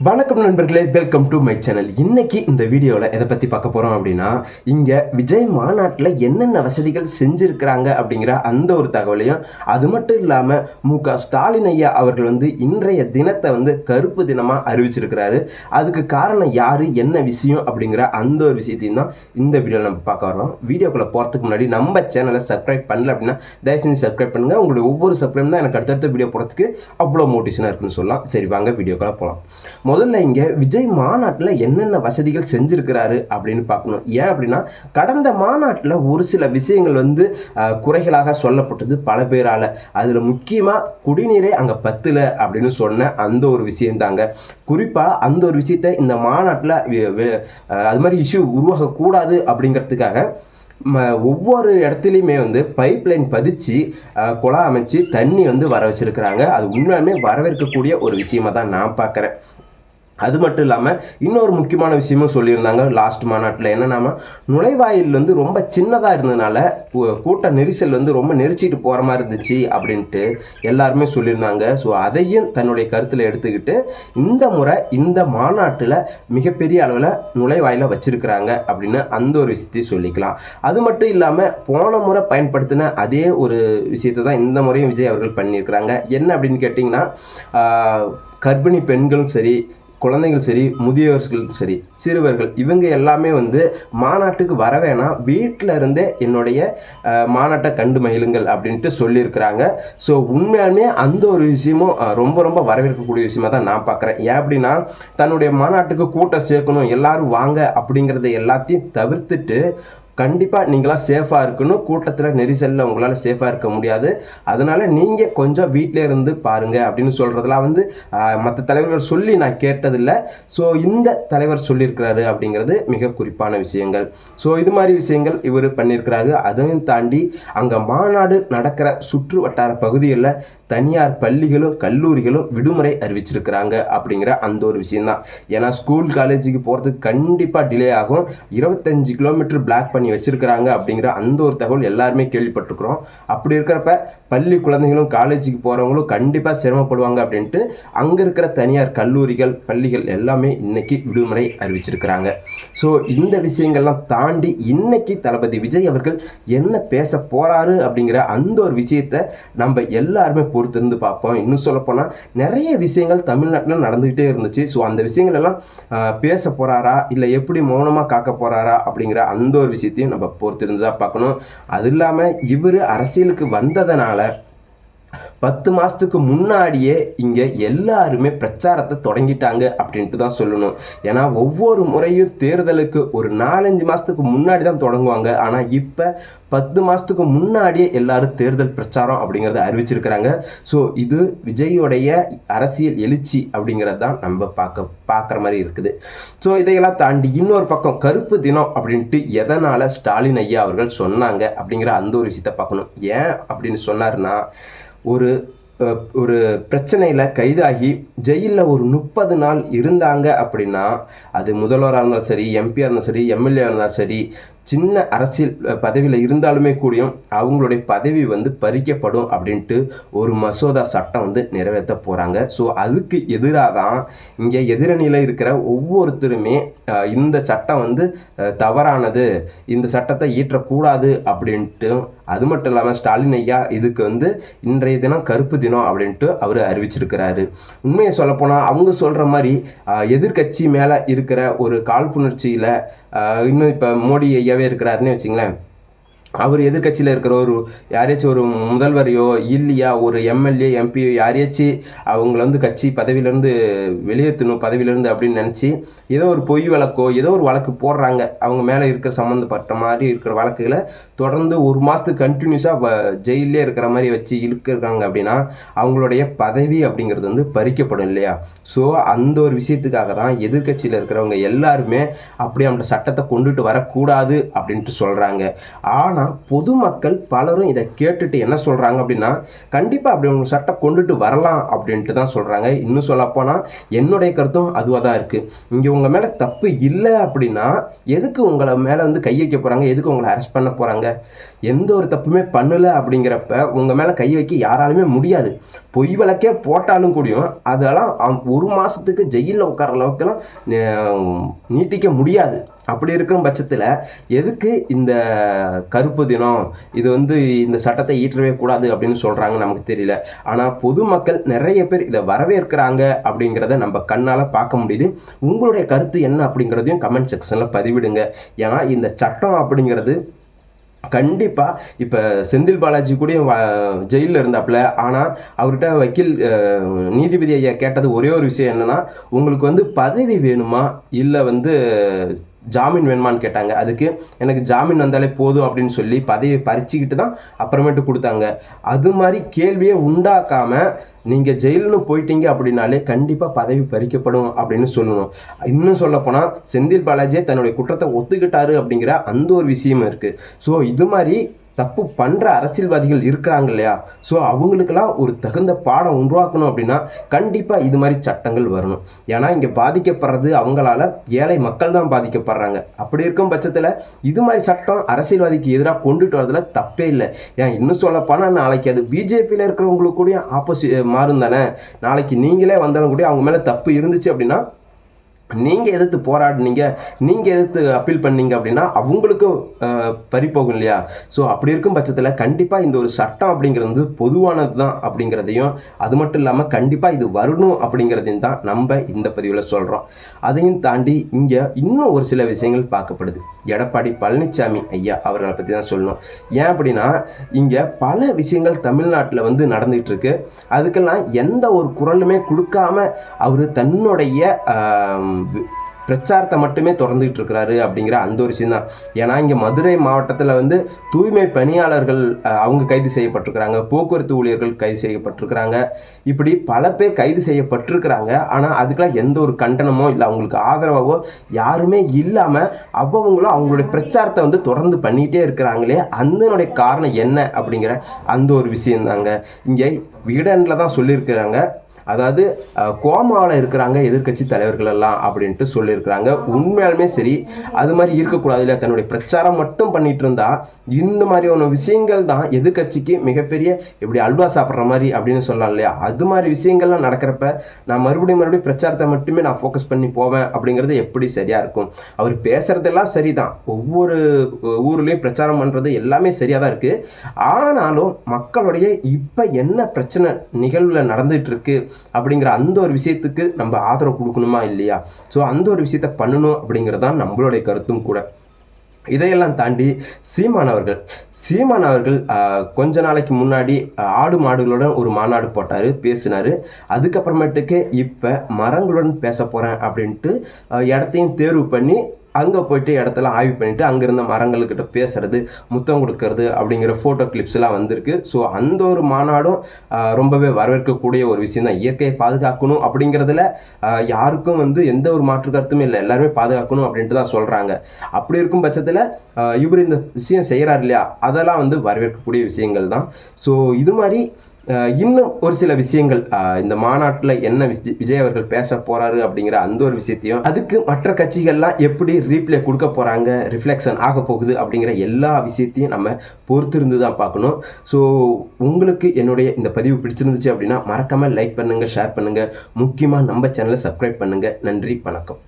வணக்கம் நண்பர்களே welcome to my channel இன்னைக்கு இந்த வீடியோவில் எதை பற்றி பார்க்க போகிறோம் அப்படின்னா இங்கே விஜய் மாநாட்டில் என்னென்ன வசதிகள் செஞ்சுருக்கிறாங்க அப்படிங்கிற அந்த ஒரு தகவலையும் அது மட்டும் இல்லாமல் மு க ஸ்டாலின் ஐயா அவர்கள் வந்து இன்றைய தினத்தை வந்து கருப்பு தினமாக அறிவிச்சிருக்கிறாரு. அதுக்கு காரணம் யார் என்ன விஷயம் அப்படிங்கிற அந்த ஒரு விஷயத்தையும் தான் இந்த வீடியோவில் நம்ம பார்க்க வரோம் வீடியோக்குள்ளே போகிறதுக்கு முன்னாடி நம்ம சேனலை சப்ஸ்கிரைப் பண்ணல அப்படின்னா தயவு செஞ்சு சப்ஸ்கிரைப் பண்ணுங்கள் உங்களுடைய ஒவ்வொரு சப்ஸ்கிரைப் தான் எனக்கு அடுத்தடுத்த வீடியோ போகிறதுக்கு அவ்வளோ மோட்டிவேஷனாக இருக்குன்னு சொல்லலாம். சரி வாங்க வீடியோக்குள்ளே போகலாம் முதல்ல இங்கே விஜய் மாநாட்டில் என்னென்ன வசதிகள் செஞ்சுருக்கிறாரு அப்படின்னு பார்க்கணும். ஏன் அப்படின்னா கடந்த மாநாட்டில் ஒரு சில விஷயங்கள் வந்து குறைகளாக சொல்லப்பட்டது பல பேரால். அதில் முக்கியமாக குடிநீரே அங்கே பத்தல அப்படின்னு சொன்ன அந்த ஒரு விஷயந்தாங்க குறிப்பாக அந்த ஒரு விஷயத்தை இந்த மாநாட்டில் அது மாதிரி இஷ்யூ உருவாகக்கூடாது அப்படிங்கிறதுக்காக ம ஒவ்வொரு இடத்துலையுமே வந்து பைப் லைன் பதிச்சு அஹ், குழா அமைச்சு தண்ணி வந்து வர வச்சுருக்கிறாங்க. அது உண்மையாலுமே வரவேற்கக்கூடிய ஒரு விஷயமா தான் நான் பார்க்குறேன். அது மட்டும் இல்லாமல் இன்னொரு முக்கியமான விஷயமும் சொல்லியிருந்தாங்க லாஸ்ட் மாநாட்டில். என்னென்னா நுழைவாயில் வந்து ரொம்ப சின்னதாக இருந்ததுனால கூ- கூட்ட நெரிசல் வந்து ரொம்ப நெரிச்சிட்டு போகிற மாதிரி இருந்துச்சு அப்படின்ட்டு எல்லாருமே சொல்லியிருந்தாங்க. ஸோ அதையும் தன்னுடைய கருத்தில் எடுத்துக்கிட்டு இந்த முறை இந்த மாநாட்டில் மிகப்பெரிய அளவில் நுழைவாயில வச்சுருக்கிறாங்க அப்படின்னு அந்த ஒரு விஷயத்தையும் சொல்லிக்கலாம். அது மட்டும் இல்லாமல் போன முறை பயன்படுத்தின அதே ஒரு விஷயத்தை தான் இந்த முறையும் விஜய் அவர்கள் பண்ணியிருக்கிறாங்க. என்ன அப்படின்னு கேட்டிங்கன்னா கர்ப்பிணி பெண்களும் சரி குழந்தைகள் சரி முதியவர்கள் சரி சிறுவர்கள் இவங்க எல்லாமே வந்து மாநாட்டுக்கு வர வேணாம். வீட்டில் இருந்தே என்னுடைய மாநாட்டை கண்டு மகிழுங்கள் அப்படின்ட்டு சொல்லியிருக்கிறாங்க. ஸோ உண்மையாலுமே அந்த ஒரு விஷயமும் ரொம்ப ரொம்ப வரவேற்கக்கூடிய விஷயமா தான் நான் பார்க்குறேன். ஏன் அப்படின்னா தன்னுடைய மாநாட்டுக்கு கூட்டம் சேர்க்கணும் எல்லாரும் வாங்க அப்படிங்கிறத எல்லாத்தையும் தவிர்த்துட்டு கண்டிப்பாக நீங்களாம் சேஃபாக இருக்கணும். கூட்டத்தில் நெரிசலில் உங்களால் சேஃபாக இருக்க முடியாது. அதனால் நீங்கள் கொஞ்சம் வீட்டிலே இருந்து பாருங்கள் அப்படின்னு சொல்கிறதெல்லாம் வந்து மற்ற தலைவர்கள் சொல்லி நான் கேட்டதில்லை. ஸோ இந்த தலைவர் சொல்லியிருக்கிறாரு அப்படிங்கிறது மிக குறிப்பான விஷயங்கள். ஸோ இது மாதிரி விஷயங்கள் இவர் பண்ணியிருக்கிறாரு. அதையும் தாண்டி அங்கே மாநாடு நடக்கிற சுற்று வட்டார பகுதிகளில் தனியார் பள்ளிகளும் கல்லூரிகளும் விடுமுறை அறிவிச்சிருக்கிறாங்க அப்படிங்கிற அந்த ஒரு விஷயம்தான். ஏன்னா ஸ்கூல் காலேஜுக்கு போகிறதுக்கு கண்டிப்பாக டிலே ஆகும். இருபத்தஞ்சு கிலோமீட்டர் பிளாக் பண்ணி வச்சுருக்கிறாங்க அப்படிங்கிற அந்த ஒரு தகவல் எல்லாருமே கேள்விப்பட்டிருக்கிறோம். அப்படி இருக்கிறப்ப பள்ளி குழந்தைகளும் காலேஜுக்கு போகிறவங்களும் கண்டிப்பாக சிரமப்படுவாங்க அப்படின்ட்டு அங்கே இருக்கிற தனியார் கல்லூரிகள் பள்ளிகள் எல்லாமே இன்னைக்கு விடுமுறை அறிவிச்சிருக்கிறாங்க. ஸோ இந்த விஷயங்கள்லாம் தாண்டி இன்னைக்கு தளபதி விஜய் அவர்கள் என்ன பேச போகிறாரு அப்படிங்கிற அந்த ஒரு விஷயத்தை நம்ம எல்லாருமே பொறுத்திருந்து பார்ப்போம். இன்னும் சொல்லப்போனால் நிறைய விஷயங்கள் தமிழ்நாட்டில் நடந்துக்கிட்டே இருந்துச்சு. ஸோ அந்த விஷயங்கள் எல்லாம் பேச போகிறாரா இல்லை எப்படி மௌனமாக காக்க போகிறாரா அப்படிங்கிற அந்த ஒரு விஷயத்தையும் நம்ம பொறுத்திருந்து தான் பார்க்கணும். அது இல்லாமல் இவர் அரசியலுக்கு வந்ததுனால பத்து மாதத்துக்கு முன்னாடியே இங்கே எல்லாருமே பிரச்சாரத்தை தொடங்கிட்டாங்க அப்படின்ட்டு தான் சொல்லணும். ஏன்னா ஒவ்வொரு முறையும் தேர்தலுக்கு ஒரு நாலஞ்சு மாதத்துக்கு முன்னாடி தான் தொடங்குவாங்க. ஆனால் இப்போ பத்து மாதத்துக்கு முன்னாடியே எல்லாரும் தேர்தல் பிரச்சாரம் அப்படிங்கிறத அறிவிச்சிருக்கிறாங்க. ஸோ இது விஜயோடைய அரசியல் எழுச்சி அப்படிங்கிறது தான் நம்ம பார்க்க பார்க்குற மாதிரி இருக்குது. ஸோ இதையெல்லாம் தாண்டி இன்னொரு பக்கம் கருப்பு தினம் அப்படின்ட்டு எதனால் ஸ்டாலின் ஐயா அவர்கள் சொன்னாங்க அப்படிங்கிற அந்த ஒரு விஷயத்தை பார்க்கணும். ஏன் அப்படின்னு சொன்னார்னா ஒரு ஒரு பிரச்சனையில் கைதாகி ஜெயிலில் ஒரு முப்பது நாள் இருந்தாங்க அப்படின்னா அது முதல்வராக இருந்தாலும் சரி எம்பியாக இருந்தாலும் சரி எம்எல்ஏ இருந்தாலும் சரி சின்ன அரசியல் பதவியில் இருந்தாலுமே கூடியும் அவங்களுடைய பதவி வந்து பறிக்கப்படும் அப்படின்ட்டு ஒரு மசோதா சட்டம் வந்து நிறைவேற்ற போகிறாங்க ஸோ அதுக்கு எதிராக தான் இங்கே எதிரணியில் இருக்கிற ஒவ்வொருத்தருமே இந்த சட்டம் வந்து தவறானது இந்த சட்டத்தை ஈற்றக்கூடாது அப்படின்ட்டு அது மட்டும் இல்லாமல் ஸ்டாலின் ஐயா இதுக்கு வந்து இன்றைய தினம் கருப்பு தினம் அப்படின்ட்டு அவர் அறிவிச்சிருக்கிறாரு. உண்மையை சொல்லப்போனால் அவங்க சொல்கிற மாதிரி எதிர்கட்சி எதிர்க்கட்சி மேலே இருக்கிற ஒரு காழ்ப்புணர்ச்சியில் இன்னும் இப்போ மோடி ஐயாவே இருக்கிறாருன்னு வச்சுங்களேன். அவர் எதிர்க்கட்சியில் இருக்கிற ஒரு யாரையாச்சும் ஒரு முதல்வரையோ இல்லையா ஒரு எம்எல்ஏ எம்பியோ யாரையாச்சும் அவங்கள வந்து கட்சி பதவியிலேருந்து வெளியேற்றணும் பதவியிலேருந்து அப்படின்னு நினச்சி ஏதோ ஒரு பொய் வழக்கோ ஏதோ ஒரு வழக்கு போடுறாங்க. அவங்க மேலே இருக்கிற சம்மந்தப்பட்ட மாதிரி இருக்கிற வழக்குகளை தொடர்ந்து ஒரு மாதத்துக்கு கண்டினியூஸாக ஜெயிலே இருக்கிற மாதிரி வச்சு இழுக்கிறாங்க அப்படின்னா அவங்களுடைய பதவி அப்படிங்கிறது வந்து பறிக்கப்படும் இல்லையா? ஸோ அந்த ஒரு விஷயத்துக்காக தான் எதிர்க்கட்சியில் இருக்கிறவங்க எல்லாருமே அப்படி அந்த சட்டத்தை கொண்டுட்டு வரக்கூடாது அப்படின்ட்டு சொல்கிறாங்க ஆனால் பொதுமக்கள் பலரும் இதை கேட்டுட்டு என்ன சொல்கிறாங்க அப்படின்னா கண்டிப்பாக அப்படி அவங்க சட்டம் கொண்டுட்டு வரலாம் அப்படின்ட்டு தான் சொல்கிறாங்க இன்னும் சொல்லப்போனால் என்னுடைய கருத்தும் அதுவாக தான் இருக்குது இங்கே உங்கள் மேலே தப்பு இல்லை அப்படின்னா எதுக்கு உங்களை மேலே வந்து கை வைக்க போகிறாங்க எதுக்கு உங்களை அரெஸ்ட் பண்ண போகிறாங்க எந்த ஒரு தப்புமே பண்ணலை அப்படிங்கிறப்ப உங்கள் மேலே கை வைக்க யாராலுமே முடியாது. பொய் வழக்கே போட்டாலும் கூடியும் அதெல்லாம் ஒரு மாதத்துக்கு ஜெயிலில் உட்கார அளவுக்குலாம் நீட்டிக்க முடியாது. அப்படி இருக்கிற பட்சத்தில் எதுக்கு இந்த கருப்பு தினம் இது வந்து இந்த சட்டத்தை ஈற்றவே கூடாது அப்படின்னு சொல்கிறாங்க நமக்கு தெரியல. ஆனால் பொதுமக்கள் நிறைய பேர் இதை வரவேற்கிறாங்க அப்படிங்கிறத நம்ம கண்ணால் பார்க்க முடியுது. உங்களுடைய கருத்து என்ன அப்படிங்கிறதையும் கமெண்ட் செக்ஷனில் பதிவிடுங்க. ஏன்னா இந்த சட்டம் அப்படிங்கிறது கண்டிப்பாக இப்போ செந்தில் பாலாஜி கூட ஜெயிலில் இருந்தாப்புல ஆனால் அவர்கிட்ட வக்கீல் நீதிபதி ஐயா கேட்டது ஒரே ஒரு விஷயம் என்னன்னா உங்களுக்கு வந்து பதவி வேணுமா? இல்லை வந்து ஜாமீன் வேணுமான்னு கேட்டாங்க. அதுக்கு எனக்கு ஜாமீன் வந்தாலே போதும் அப்படின்னு சொல்லி பதவியை பறிச்சுக்கிட்டு தான் அப்புறமேட்டு கொடுத்தாங்க. அது மாதிரி கேள்வியே உண்டாக்காம நீங்கள் ஜெயிலுன்னு போயிட்டீங்க அப்படின்னாலே கண்டிப்பாக பதவி பறிக்கப்படும் அப்படின்னு சொல்லணும். இன்னும் சொல்லப்போனால் செந்தில் பாலாஜியே தன்னுடைய குற்றத்தை ஒத்துக்கிட்டாரு அப்படிங்கிற அந்த ஒரு விஷயமும் இருக்குது ஸோ இது மாதிரி தப்பு பண்ணுற அரசியல்வாதிகள் இருக்கிறாங்க இல்லையா? ஸோ அவங்களுக்கெல்லாம் ஒரு தகுந்த பாடம் உருவாக்கணும் அப்படின்னா கண்டிப்பாக இது மாதிரி சட்டங்கள் வரணும். ஏன்னா இங்கே பாதிக்கப்படுறது அவங்களால ஏழை மக்கள் தான் பாதிக்கப்படுறாங்க. அப்படி இருக்கும் பட்சத்தில் இது மாதிரி சட்டம் அரசியல்வாதிக்கு எதிராக கொண்டுட்டு வரதுல தப்பே இல்லை. ஏன் இன்னும் சொல்லப்போனால் நாளைக்கு அது பிஜேபியில் இருக்கிறவங்களுக்கு கூட ஆப்போசிட் மாறும் தானே? நாளைக்கு நீங்களே வந்தாலும் கூட அவங்க மேலே தப்பு இருந்துச்சு அப்படின்னா நீங்கள் எதிர்த்து போராடினீங்க நீங்கள் எதிர்த்து அப்பீல் பண்ணீங்க அப்படின்னா அவங்களுக்கும் பறிப்போகும் இல்லையா? ஸோ அப்படி இருக்கும் பட்சத்தில் கண்டிப்பாக இந்த ஒரு சட்டம் அப்படிங்கிறது வந்து பொதுவானது தான் அப்படிங்கிறதையும் அது மட்டும் இல்லாமல் கண்டிப்பாக இது வரணும் அப்படிங்கிறதையும் தான் நம்ம இந்த பதிவில் சொல்கிறோம் அதையும் தாண்டி இங்கே இன்னும் ஒரு சில விஷயங்கள் பார்க்கப்படுது. எடப்பாடி பழனிசாமி ஐயா அவர்களை பற்றி தான் சொல்லணும். ஏன் அப்படின்னா இங்கே பல விஷயங்கள் தமிழ்நாட்டில் வந்து நடந்துகிட்டு இருக்கு அதுக்கெல்லாம் எந்த ஒரு குரலுமே கொடுக்காம அவர் தன்னுடைய பிரச்சாரத்தை மட்டுமே திறந்துக்கிட்டு இருக்கிறாரு அப்படிங்கிற அந்த ஒரு விஷயம் தான் ஏன்னா இங்கே மதுரை மாவட்டத்தில் வந்து தூய்மை பணியாளர்கள் அவங்க கைது செய்யப்பட்டிருக்கிறாங்க. போக்குவரத்து ஊழியர்கள் கைது செய்யப்பட்டிருக்கிறாங்க. இப்படி பல பேர் கைது செய்யப்பட்டிருக்கிறாங்க. ஆனால் அதுக்கெல்லாம் எந்த ஒரு கண்டனமோ இல்லை அவங்களுக்கு ஆதரவாகவோ யாருமே இல்லாமல் அவ்வவங்களும் அவங்களுடைய பிரச்சாரத்தை வந்து தொடர்ந்து பண்ணிகிட்டே இருக்கிறாங்களே அதனுடைய காரணம் என்ன அப்படிங்கிற அந்த ஒரு விஷயம் தாங்க இங்கே விகடனில் தான் சொல்லியிருக்கிறாங்க. அதாவது கோமாவில் இருக்கிறாங்க எதிர்க்கட்சி தலைவர்கள் எல்லாம் அப்படின்ட்டு சொல்லியிருக்கிறாங்க. உண்மையாலுமே சரி அது மாதிரி இருக்கக்கூடாது இல்லை தன்னுடைய பிரச்சாரம் மட்டும் பண்ணிட்டு இருந்தா இந்த மாதிரியான விஷயங்கள் தான் எதிர்க்கட்சிக்கு மிகப்பெரிய இப்படி அல்வா சாப்பிட்ற மாதிரி அப்படின்னு சொல்லலாம் இல்லையா? அது மாதிரி விஷயங்கள்லாம் நடக்கிறப்ப நான் மறுபடியும் மறுபடியும் பிரச்சாரத்தை மட்டுமே நான் ஃபோக்கஸ் பண்ணி போவேன் அப்படிங்கிறது எப்படி சரியா இருக்கும்? அவர் பேசுறதெல்லாம் சரிதான். ஒவ்வொரு ஊர்லேயும் பிரச்சாரம் பண்ணுறது எல்லாமே சரியாக தான் இருக்குது ஆனாலும் மக்களுடைய இப்போ என்ன பிரச்சனை நிகழ்வில் நடந்துட்டு இருக்கு? அப்படிங்கிற அந்த ஒரு விஷயத்துக்கு நம்ம ஆதரவு கொடுக்கணுமா இல்லையா? ஸோ அந்த ஒரு விஷயத்த பண்ணணும் அப்படிங்கிறது தான் நம்மளுடைய கருத்தும் கூட. இதையெல்லாம் தாண்டி சீமான் அவர்கள் சீமான் அவர்கள் கொஞ்ச நாளைக்கு முன்னாடி ஆடு மாடுகளுடன் ஒரு மாநாடு போட்டார் பேசினார். அதுக்கப்புறமேட்டுக்கு இப்போ மரங்களுடன் பேச போகிறேன் அப்படின்ட்டு இடத்தையும் தேர்வு பண்ணி அங்கே போயிட்டு இடத்துல ஆய்வு பண்ணிவிட்டு அங்கேருந்த மரங்கள்கிட்ட பேசுகிறது முத்தம் கொடுக்கறது அப்படிங்கிற ஃபோட்டோ கிளிப்ஸ் எல்லாம் வந்திருக்கு. ஸோ அந்த ஒரு மாநாடும் ரொம்பவே வரவேற்கக்கூடிய ஒரு விஷயம் தான். இயற்கையை பாதுகாக்கணும் அப்படிங்கிறதுல யாருக்கும் வந்து எந்த ஒரு மாற்று கருத்துமே இல்லை. எல்லாருமே பாதுகாக்கணும் அப்படின்ட்டு தான் சொல்கிறாங்க அப்படி இருக்கும் பட்சத்தில் இவர் இந்த விஷயம் செய்கிறார் இல்லையா? அதெல்லாம் வந்து வரவேற்கக்கூடிய விஷயங்கள் தான். ஸோ இது மாதிரி இன்னும் ஒரு சில விஷயங்கள் இந்த மாநாட்டில் என்ன விஜய் விஜய் அவர்கள் பேச போகிறாரு அப்படிங்கிற அந்த ஒரு விஷயத்தையும் அதுக்கு மற்ற கட்சிகள்லாம் எப்படி ரீப்ளே கொடுக்க போகிறாங்க ரிஃப்ளெக்ஷன் ஆக போகுது அப்படிங்கிற எல்லா விஷயத்தையும் நம்ம பொறுத்திருந்து தான் பார்க்கணும். ஸோ உங்களுக்கு என்னுடைய இந்த பதிவு பிடிச்சிருந்துச்சு அப்படின்னா மறக்காமல் லைக் பண்ணுங்கள் ஷேர் பண்ணுங்கள் முக்கியமாக நம்ம சேனலை சப்ஸ்கிரைப் பண்ணுங்கள் நன்றி வணக்கம்.